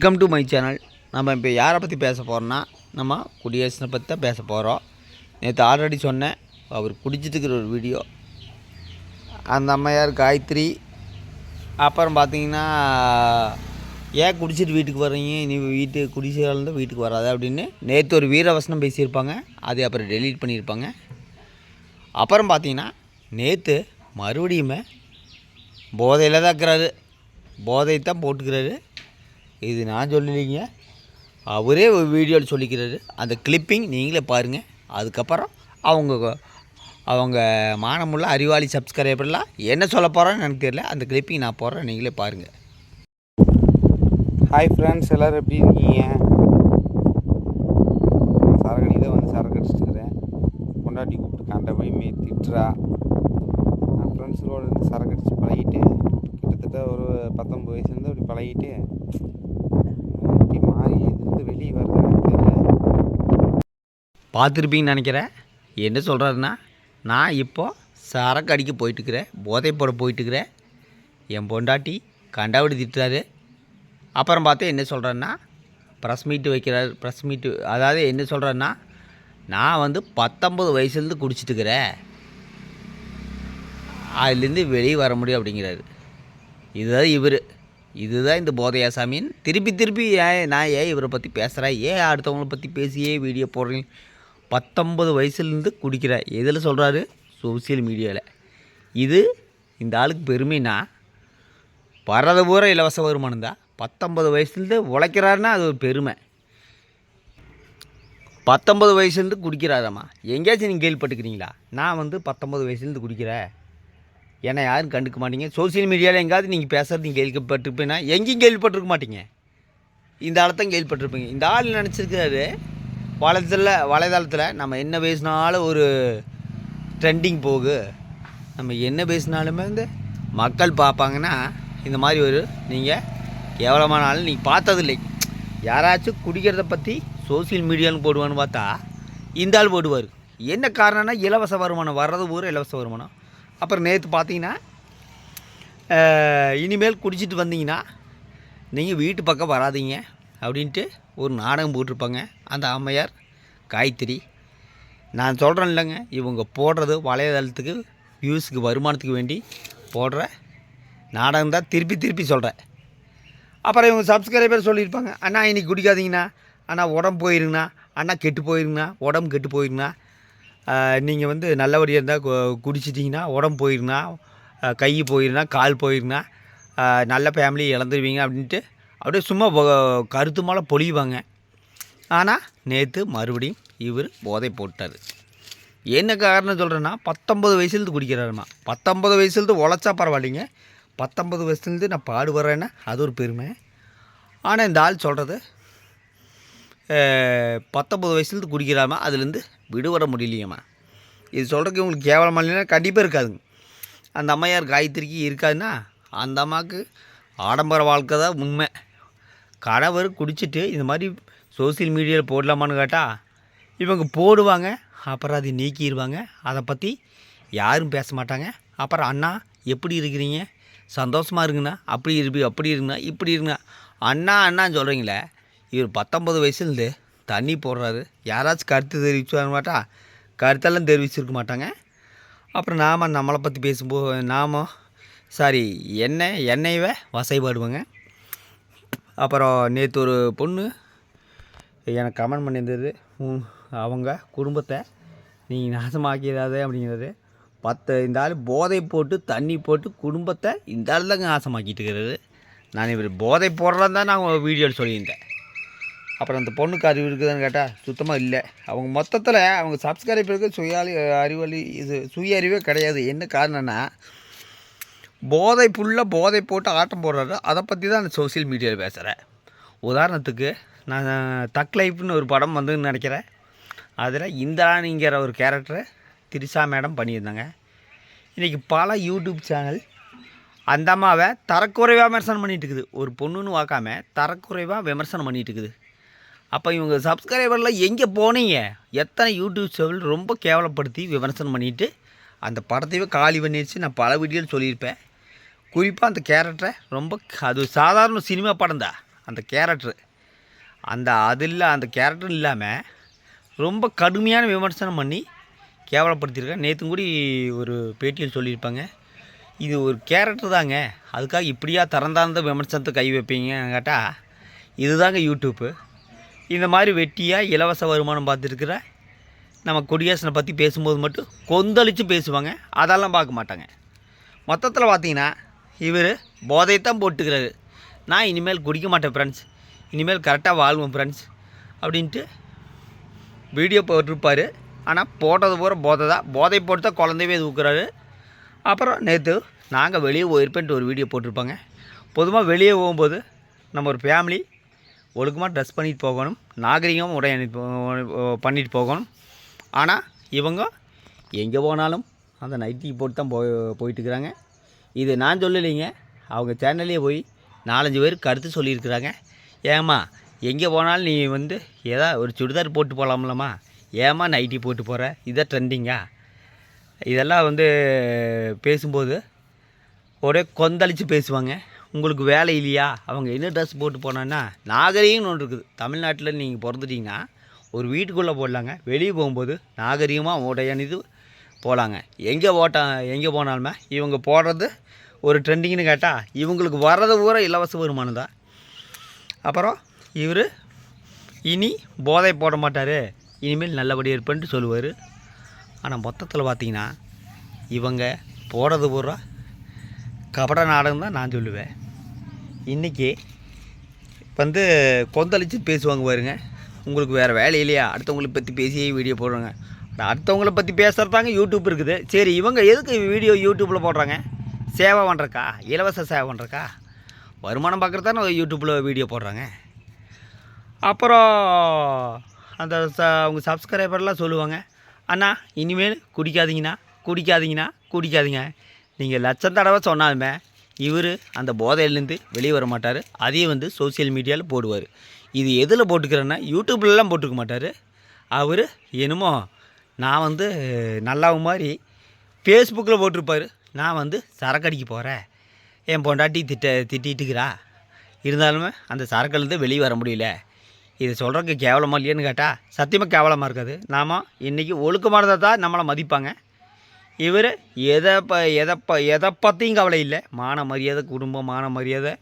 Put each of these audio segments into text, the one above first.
Welcome to my channel நம்ம இப்போ யாரை பற்றி பேச போகிறோன்னா நம்ம குடியரசனை பற்றி தான் பேச போகிறோம் நேற்று ஆல்ரெடி சொன்னேன். அவர் குடிச்சிட்டு இருக்கிற ஒரு வீடியோ அந்த அம்மையார் காயத்ரி. அப்புறம் பார்த்தீங்கன்னா ஏன் குடிச்சிட்டு வீட்டுக்கு வர்றீங்க? நீ வீட்டு குடிச்சிருந்து வீட்டுக்கு வராது அப்படின்னு நேற்று ஒரு வீரவசனம் பேசியிருப்பாங்க. அதை அப்புறம் டெலீட் பண்ணியிருப்பாங்க. அப்புறம் பார்த்தீங்கன்னா நேற்று மறுபடியுமே போதையில் தான் இருக்கிறாரு. போதை தான் போட்டுக்கிறாரு. இது நான் சொல்லலைங்க அவரே ஒரு வீடியோவில் சொல்லிக்கிறாரு. அந்த கிளிப்பிங் நீங்களே பாருங்கள் அதுக்கப்புறம் அவங்க அவங்க மானமுள்ள அறிவாளி சப்ஸ்கிரைபர்லாம் என்ன சொல்ல போகிறான்னு எனக்கு தெரியல. அந்த கிளிப்பிங் நான் போடுறேன். நீங்களே பாருங்கள் ஹாய் ஃப்ரெண்ட்ஸ் எல்லோரும் எப்படி இருக்கீங்க? சரகடி தான் வந்து சரக்கு அடிச்சுட்டுக்கிறேன் கொண்டாட்டி கூப்பிட்டு கண்ட போய் மே திட்டுறா. நான் ஃப்ரெண்ட்ஸுகளோட இருந்து சரக்கு அடித்து பழகிட்டு கிட்டத்தட்ட ஒரு பத்தொம்பது வயசுலேருந்து அப்படி பழகிட்டு எப்படி மாறி இதுலேருந்து வெளியே வருதுன்னு தெரியல பார்த்துருப்பீங்கன்னு நினைக்கிறேன். என்ன சொல்கிறாருன்னா நான் இப்போது சரக்கு அடிக்க போயிட்டுருக்கிறேன். போதை போட போயிட்டுருக்கிறேன். என் பொண்டாட்டி கண்டாவிடி திட்டுறாரு. அப்புறம் பார்த்து என்ன சொல்கிறேன்னா ப்ரெஸ் மீட்டு வைக்கிறார் ப்ரெஸ் மீட்டு அதாவது என்ன சொல்கிறேன்னா நான் வந்து பத்தொம்பது வயசுலேருந்து குடிச்சிட்டுக்கிறேன் அதுலேருந்து வெளியே வர முடியும் அப்படிங்கிறாரு. இதுதான் இவர். இதுதான் இந்த போதையாசாமின்னு திருப்பி திருப்பி ஏன் நான் ஏன் இவரை பற்றி பேசுகிறேன் ஏன் அடுத்தவங்கள பற்றி பேசியே வீடியோ போடுறீங்க? பத்தொம்பது வயசுலேருந்து குடிக்கிற. எதில் சொல்கிறாரு? சோசியல் மீடியாவில் இது இந்த ஆளுக்கு பெருமைனா வர்றது பூரா இலவச வருமானம் தான். பத்தொம்பது வயசுலேருந்து உழைக்கிறாருன்னா அது ஒரு பெருமை. பத்தொம்பது வயசுலேருந்து குடிக்கிறாராம்மா எங்கேயாச்சும் நீங்கள் கேள்விப்பட்டுக்கிறீங்களா நான் வந்து பத்தொம்பது வயசுலேருந்து குடிக்கிறேன். என்னை யாரும் கண்டுக்க மாட்டீங்க. சோசியல் மீடியாவில் எங்கேயாவது நீங்கள் பேசுகிறது நீங்கள் கேள்விப்பட்டிருப்பீங்கன்னா எங்கேயும் கேள்விப்பட்டிருக்க மாட்டீங்க. இந்த ஆளத்தான் கேள்விப்பட்டிருப்பீங்க. இந்த ஆள் நினச்சிருக்கிறாரு? வலைத்தளத்தில் வலைதளத்தில் நம்ம என்ன பேசினாலும் ஒரு ட்ரெண்டிங் போகு. நம்ம என்ன பேசினாலுமே வந்து மக்கள் பார்ப்பாங்கன்னா இந்த மாதிரி ஒரு நீங்கள் கேவலமான ஆள் நீங்கள் பார்த்ததில்லை. யாராச்சும் குடிக்கிறத பற்றி சோசியல் மீடியான்னு போடுவான்னு பார்த்தா இந்த ஆள் போடுவார். என்ன காரணம்னா இலவச வருமானம் வர்றது ஊர் இலவச வருமானம். அப்புறம் நேற்று பார்த்தீங்கன்னா இனிமேல் குடிச்சிட்டு வந்தீங்கன்னா நீங்கள் வீட்டு பக்கம் வராதீங்க. அப்படின்ட்டு ஒரு நாடகம் போட்டிருப்பாங்க. அந்த அம்மையார் காயத்ரி. நான் சொல்கிறேன் இல்லைங்க இவங்க போடுறது வலைதளத்துக்கு வியூஸுக்கு வருமானத்துக்கு வேண்டி போடுற நாடகம் தான் திருப்பி திருப்பி சொல்கிறேன் அப்புறம் இவங்க சப்ஸ்கிரைபர் சொல்லியிருப்பாங்க அண்ணா இன்றைக்கி குடிக்காதீங்கண்ணா. அண்ணா உடம்பு போயிருங்கண்ணா. அண்ணா கெட்டு போயிருங்கண்ணா. உடம்பு கெட்டு போயிருங்கண்ணா. நீங்கள் வந்து நல்லபடியாக இருந்தால் கு- குடிச்சிட்டிங்கன்னா உடம்பு போயிருங்கண்ணா. கை போயிருந்தா கால் போயிருந்தா நல்ல ஃபேமிலி இழந்துருவீங்க அப்படின்ட்டு அப்படியே சும்மா கருத்து மேலே பொழிவாங்க. ஆனால் நேற்று மறுபடியும் இவர் போதை போட்டார். என்ன காரணம் சொல்கிறேன்னா பத்தொம்பது வயசுலேருந்து குடிக்கிறாருமா. பத்தொம்பது வயசுலேருந்து உழைச்சா பரவாயில்லைங்க. பத்தொம்பது வயசுலேருந்து நான் பாடுபடுறேன்னா அது ஒரு பெருமை. ஆனால் இந்த ஆள் சொல்கிறது பத்தொம்பது வயசுலேருந்து குடிக்கிறாமா அதுலேருந்து விடுபட முடியலையம்மா. இது சொல்கிறதுக்கு உங்களுக்கு கேவலமாக இல்லைன்னா கண்டிப்பாக இருக்காதுங்க. அந்த அம்மையார் காயத்திரிக்கு இருக்காதுன்னா அந்த அம்மாவுக்கு ஆடம்பர வாழ்க்கை தான் உண்மை. கணவர் குடிச்சிட்டு இந்த மாதிரி சோசியல் மீடியாவில் போடலாமான்னு கேட்டால் இவங்க போடுவாங்க அப்புறம் அதை நீக்கிடுவாங்க அதை பற்றி யாரும் பேச மாட்டாங்க. அப்புறம் அண்ணா எப்படி இருக்கிறீங்க? சந்தோஷமாக இருக்குண்ணா அப்படி இருப்பி அப்படி இருக்குண்ணா இப்படி இருக்குண்ணா. அண்ணா அண்ணான்னு சொல்கிறீங்களே இவர் பத்தொம்பது வயசுலேருந்து தண்ணி போடுறாரு. யாராச்சும் கருத்து தெரிவிச்சுவாங்க மாட்டா கருத்தெல்லாம் தெரிவிச்சிருக்க மாட்டாங்க. அப்புறம் நாம் நம்மளை பற்றி பேசும்போது நாம சாரி என்ன என்னையவே வசைபாடுவாங்க. அப்புறம் நேற்று ஒரு பொண்ணு எனக்கு கமெண்ட் பண்ணியிருந்தது. அவங்க குடும்பத்தை நீங்கள் நாசமாக்கிறாதே அப்படிங்கிறது. பத்து இந்த ஆள் போதை போட்டு தண்ணி போட்டு குடும்பத்தை இந்த ஆள் தாங்க நாசமாக்கிட்டு இருக்கிறது நான் இவர் போதை போடுறதான் தான் நான் வீடியோவில் சொல்லியிருந்தேன். அப்புறம் அந்த பொண்ணுக்கு அறிவு இருக்குதுன்னு கேட்டால் சுத்தமாக இல்லை. அவங்க மொத்தத்தில் அவங்க சப்ஸ்கிரைபருக்கு சுய அறிவலி இது சுய அறிவே கிடையாது. என்ன காரணம்னா போதை ஃபுல்லாக போதை போட்டு ஆட்டம் போடுறாரு. அதை பற்றி தான் அந்த சோஷியல் மீடியாவில் பேசுகிறேன் உதாரணத்துக்கு நான் தக் லைஃப்னு ஒரு படம் வந்துன்னு நினைக்கிறேன். அதில் இந்திராணிங்கிற ஒரு கேரக்டரை திரிஷா மேடம் பண்ணியிருந்தாங்க. இன்றைக்கி பல யூடியூப் சேனல் அந்த அம்மாவை தரக்குறைவாக விமர்சனம் பண்ணிகிட்டு இருக்குது. ஒரு பொண்ணுன்னு பார்க்காம தரக்குறைவாக விமர்சனம் பண்ணிகிட்டு இருக்குது. அப்போ இவங்க சப்ஸ்கிரைபரில் எங்கே போனீங்க? எத்தனை யூடியூப் சேனல் ரொம்ப கேவலப்படுத்தி விமர்சனம் பண்ணிவிட்டு அந்த படத்தையே காலி பண்ணிடுச்சு நான் பல வீடியோவில் சொல்லியிருப்பேன். குறிப்பாக அந்த கேரக்டரை ரொம்ப அது சாதாரண சினிமா படம் தான் அந்த கேரக்டரு. அந்த அது இல்லை அந்த கேரக்டர் இல்லாமல் ரொம்ப கடுமையான விமர்சனம் பண்ணி கேவலப்படுத்தியிருக்கேன் நேற்று கூடி ஒரு பேட்டியில் சொல்லியிருப்பாங்க இது ஒரு கேரக்டர் தாங்க அதுக்காக இப்படியா திறந்தாந்த விமர்சனத்தை கை வைப்பீங்கன்னு கேட்டால் இதுதாங்க யூடியூப்பு. இந்த மாதிரி வெட்டியாக இலவச வருமானம் பார்த்துருக்குற நம்ம கொடியாசனை பற்றி பேசும்போது மட்டும் கொந்தளித்து பேசுவாங்க அதெல்லாம் பார்க்க மாட்டாங்க. மொத்தத்தில் பார்த்தீங்கன்னா இவர் போதையத்தான் போட்டுக்கிறாரு. நான் இனிமேல் குடிக்க மாட்டேன் ஃப்ரெண்ட்ஸ் இனிமேல் கரெக்டாக வாழ்வோம் ஃப்ரெண்ட்ஸ் அப்படின்ட்டு வீடியோ போட்டிருப்பார். ஆனால் போட்டது பூரா போதை தான். போதை போட்டு தான் குழந்தையவே தூக்குறாரு அப்புறம் நேற்று நாங்கள் வெளியே போயிருப்பேன்ட்டு ஒரு வீடியோ போட்டிருப்பாங்க. பொதுவாக வெளியே போகும்போது நம்ம ஒரு ஃபேமிலி ஒழுக்கமாக ட்ரெஸ் பண்ணிட்டு போகணும். நாகரிகமாக உடை பண்ணிட்டு போகணும். ஆனால் இவங்க எங்கே போனாலும் அந்த நைட்டி போட்டு தான் போய் போயிட்டுருக்குறாங்க இது நான் சொல்லலைங்க. அவங்க சேனல்லே போய் நாலஞ்சு பேர் கருத்து சொல்லியிருக்கிறாங்க. ஏம்மா எங்கே போனாலும் நீ வந்து ஏதா ஒரு சுடிதார் போட்டு போகலாம்லம்மா ஏம்மா நைட்டி போட்டு போகிற இதான் ட்ரெண்டிங்கா? இதெல்லாம் வந்து பேசும்போது ஒரே கொந்தளித்து பேசுவாங்க. உங்களுக்கு வேலை இல்லையா? அவங்க என்ன ட்ரெஸ் போட்டு போனான்னா நாகரீகம்னு ஒன்று இருக்குது. தமிழ்நாட்டில் நீங்கள் பிறந்துட்டீங்கன்னா ஒரு வீட்டுக்குள்ளே போடலாங்க. வெளியே போகும்போது நாகரிகமாக உடையணிது போகலாங்க எங்கே ஓட்ட எங்கே போனாலுமே இவங்க போடுறது ஒரு ட்ரெண்டிங்னு கேட்டால் இவங்களுக்கு வர்றது பூரா இலவச வருமானம் தான். அப்புறம் இவர் இனி போதை போட மாட்டார். இனிமேல் நல்லபடியாக இருப்பேன்ட்டு சொல்லுவார். ஆனால் மொத்தத்தில் பார்த்தீங்கன்னா இவங்க போடுறது பூரா கபட நாடகம் தான் நான் சொல்லுவேன். இன்றைக்கி வந்து கொந்தளிச்சு பேசுவாங்க பாருங்க. உங்களுக்கு வேறு வேலை இல்லையா? அடுத்தவங்களை பற்றி பேசியே வீடியோ போடுறாங்க. அடுத்தவங்கள பற்றி பேசுகிறதாங்க யூடியூப் இருக்குது. சரி இவங்க எதுக்கு வீடியோ யூடியூப்பில் போடுறாங்க? சேவை பண்ணுறக்கா இலவச சேவை பண்ணுறக்கா வருமானம் பார்க்குறதானே யூடியூப்பில் வீடியோ போடுறாங்க. அப்புறம் அந்த ச அவங்க சப்ஸ்கிரைபர்லாம் சொல்லுவாங்க அண்ணா இனிமேல் குடிக்காதீங்கண்ணா குடிக்காதீங்கண்ணா குடிக்காதீங்க. நீங்கள் லட்சம் தடவை சொன்னாலுமே இவர் அந்த போதையிலேருந்து வெளியே வர மாட்டார். அதையும் வந்து சோஷியல் மீடியாவில் போடுவார். இது எதில் போட்டுக்கிறேன்னா யூடியூப்லலாம் போட்டுக்க மாட்டார். அவர் என்னமோ நான் வந்து நல்லா மாதிரி ஃபேஸ்புக்கில் போட்டிருப்பார். நான் வந்து சரக்கடிக்க போகிறேன் என் பொண்டாட்டி திட்ட திட்டிகிட்டுக்கிறா இருந்தாலுமே அந்த சரக்குலேருந்து வெளியே வர முடியல. இது சொல்கிறதுக்கு கேவலமாக இல்லையான்னு கேட்டால் சத்தியமாக கேவலமாக இருக்காது. நாம் இன்றைக்கி ஒழுக்கமானதை தான் நம்மளை மதிப்பாங்க. இவர் எதை ப எதை ப எதை பற்றியும் கவலை இல்லை. மான மரியாதை குடும்பம் மான மரியாதை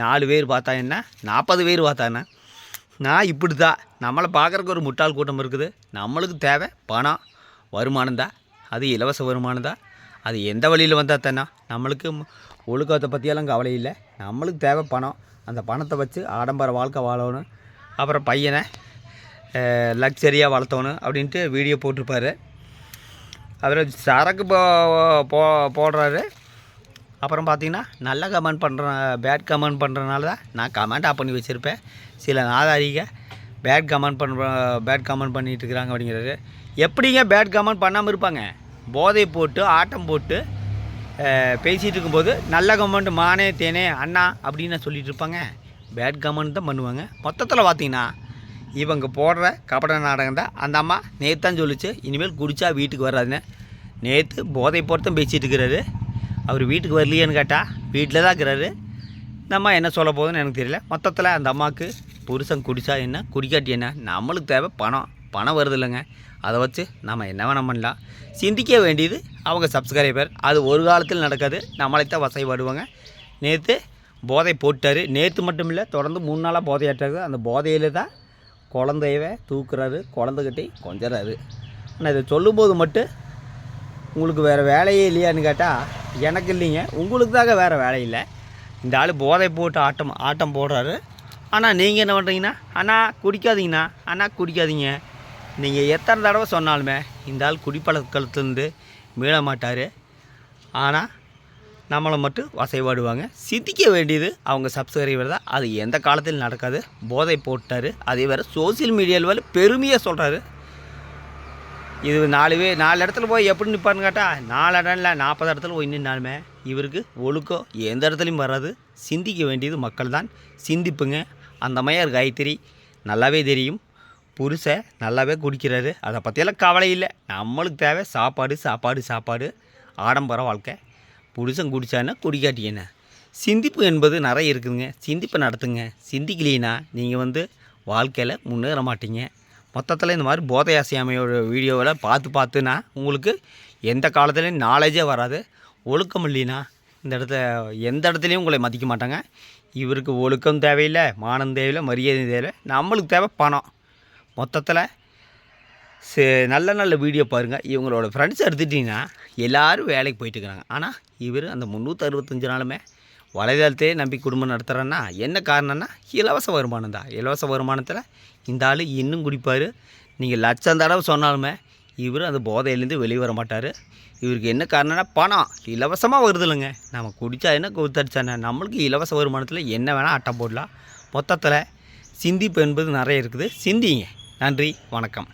நாலு பேர் பார்த்தா என்ன? நாற்பது பேர் பார்த்தா என்ன? நான் இப்படி தான் நம்மளை பார்க்குறக்கு ஒரு முட்டாள் கூட்டம் இருக்குது. நம்மளுக்கு தேவை பணம் வருமானம் தான். அது இலவச வருமானம் தான். அது எந்த வழியில் வந்தால் தானே நம்மளுக்கு ஒழுக்கத்தை பற்றியெல்லாம் கவலை இல்லை. நம்மளுக்கு தேவை பணம். அந்த பணத்தை வச்சு ஆடம்பர வாழ்க்கை வாழணும். அப்புறம் பையனை லக்ஸரியாக வளர்த்தணும் அப்படின்ட்டு வீடியோ போட்டிருப்பார். அவர் சரக்கு போ போ போடுறாரு. அப்புறம் பார்த்தீங்கன்னா நல்ல கமெண்ட் பண்ணுற பேட் கமெண்ட் பண்ணுறனால தான் நான் கமெண்ட் ஆஃப் பண்ணி வச்சுருப்பேன். சில நாதாரிக பேட் கமெண்ட் பண்ணுற பேட் கமெண்ட் பண்ணிகிட்டு இருக்கிறாங்க அப்படிங்கிறது எப்படிங்க பேட் கமெண்ட் பண்ணாமல் இருப்பாங்க? போதை போட்டு ஆட்டம் போட்டு பேசிகிட்டு இருக்கும்போது நல்ல கமெண்ட் மானே தேனே அண்ணா அப்படின்னு சொல்லிட்டு இருப்பாங்க. பேட் கமெண்ட் தான் பண்ணுவாங்க. மொத்தத்தில் பார்த்தீங்கன்னா இவங்க போடுற கபட நாடகம் தான். அந்த அம்மா நேற்று தான் சொல்லிச்சு இனிமேல் குடித்தா வீட்டுக்கு வராதுன்னு. நேற்று போதை போட்டு பேசிகிட்டு இருக்கிறாரு. அவர் வீட்டுக்கு வரலையேன்னு கேட்டால் வீட்டில் தான் இருக்கிறாரு. இந்த அம்மா என்ன சொல்ல போகுதுன்னு எனக்கு தெரியல. மொத்தத்தில் அந்த அம்மாவுக்கு புருஷன் குடிச்சா என்ன குடிக்காட்டி என்ன? நம்மளுக்கு தேவை பணம். பணம் வருது இல்லைங்க. அதை வச்சு நம்ம என்ன வேணால் பண்ணலாம். சிந்திக்க வேண்டியது அவங்க சப்ஸ்கிரைபர் அது ஒரு காலத்தில் நடக்காது. நம்மளைத்தான் வசைப்படுவாங்க. நேற்று போதை போட்டார். நேற்று மட்டும் இல்லை தொடர்ந்து மூணு நாளாக போதையாட்டாரு அந்த போதையில் தான் குழந்தையவே தூக்குறாரு குழந்தைகிட்டி கொஞ்சறாரு. ஆனால் இதை சொல்லும்போது மட்டும் உங்களுக்கு வேறு வேலையே இல்லையான்னு கேட்டால் எனக்கு இல்லைங்க. உங்களுக்கு தாங்க வேறு வேலை இல்லை. இந்த ஆள் போதை போட்டு ஆட்டம் ஆட்டம் போடுறாரு. ஆனால் நீங்கள் என்ன பண்ணுறீங்கன்னா அண்ணா குடிக்காதீங்கண்ணா. அண்ணா குடிக்காதீங்க. நீங்கள் எத்தனை தடவை சொன்னாலுமே இந்த ஆள் குடிப்பழக்கத்துலேருந்து மீள மாட்டார். ஆனால் நம்மளை மட்டும் வசைபாடுவாங்க. சிந்திக்க வேண்டியது அவங்க சப்ஸ்கிரைபர் தான். அது எந்த காலத்தில் நடக்காது. போதை போட்டார். அதே வேறு சோசியல் மீடியாவில் பெருமையாக சொல்கிறாரு இது நாலு பேர் நாலு இடத்துல போய் எப்படி நிற்பாருன்னு கேட்டால் நாலு இடம் இல்லை நாற்பது இடத்துல போய் நின்னாலுமே இவருக்கு ஒழுக்கம் எந்த இடத்துலையும் வராது. சிந்திக்க வேண்டியது மக்கள் தான் சிந்திப்புங்க. அந்த மையார் காயத்ரி நல்லாவே தெரியும். புருஷன் நல்லாவே குடிக்கிறாரு. அதை பற்றியெல்லாம் கவலை இல்லை. நம்மளுக்கு தேவை சாப்பாடு சாப்பாடு சாப்பாடு. ஆடம்பர வாழ்க்கை. புருஷன் குடிச்சான்னா குடிக்காட்டி என்ன? சிந்திப்பு என்பது நிறைய இருக்குதுங்க. சிந்திப்பை நடத்துங்க. சிந்திக்கலைன்னா நீங்கள் வந்து வாழ்க்கையில் முன்னேற மாட்டீங்க. மொத்தத்தில் இந்த மாதிரி போதையாசியாமையோட வீடியோவில் பார்த்து பார்த்துனா உங்களுக்கு எந்த காலத்துலேயும் நாலேஜே வராது. ஒழுக்கம் இல்லைனா இந்த இடத்த எந்த இடத்துலையும் உங்களை மதிக்க மாட்டாங்க. இவருக்கு ஒழுக்கம் தேவையில்லை மானம் தேவையில்லை மரியாதை தேவையில்லை. நம்மளுக்கு தேவை பணம். மொத்தத்தில் சே நல்ல நல்ல வீடியோ பாருங்கள் இவங்களோட ஃப்ரெண்ட்ஸ் எடுத்துட்டிங்கன்னா எல்லோரும் வேலைக்கு போயிட்டு இருக்கிறாங்க ஆனால் இவர் அந்த முந்நூற்றி அறுபத்தஞ்சு நாளுமே வலைதளத்தையே நம்பி குடும்பம் நடத்துகிறேன்னா என்ன காரணம்னா இலவச வருமானம் தான். இலவச வருமானத்தில் இந்த ஆள் இன்னும் குடிப்பார். நீங்கள் லட்சம் தடவை சொன்னாலுமே இவர் அந்த போதையிலேருந்து வெளியே வர மாட்டார். இவருக்கு என்ன காரணம்னா பணம் இலவசமாக வருது இல்லைங்க நம்ம குடித்தா என்ன குத்தடிச்சானே நம்மளுக்கு இலவச வருமானத்தில் என்ன வேணால் அட்டை போடலாம். மொத்தத்தில் சிந்திப்பு என்பது நிறைய இருக்குது. சிந்திங்க. நன்றி. வணக்கம்.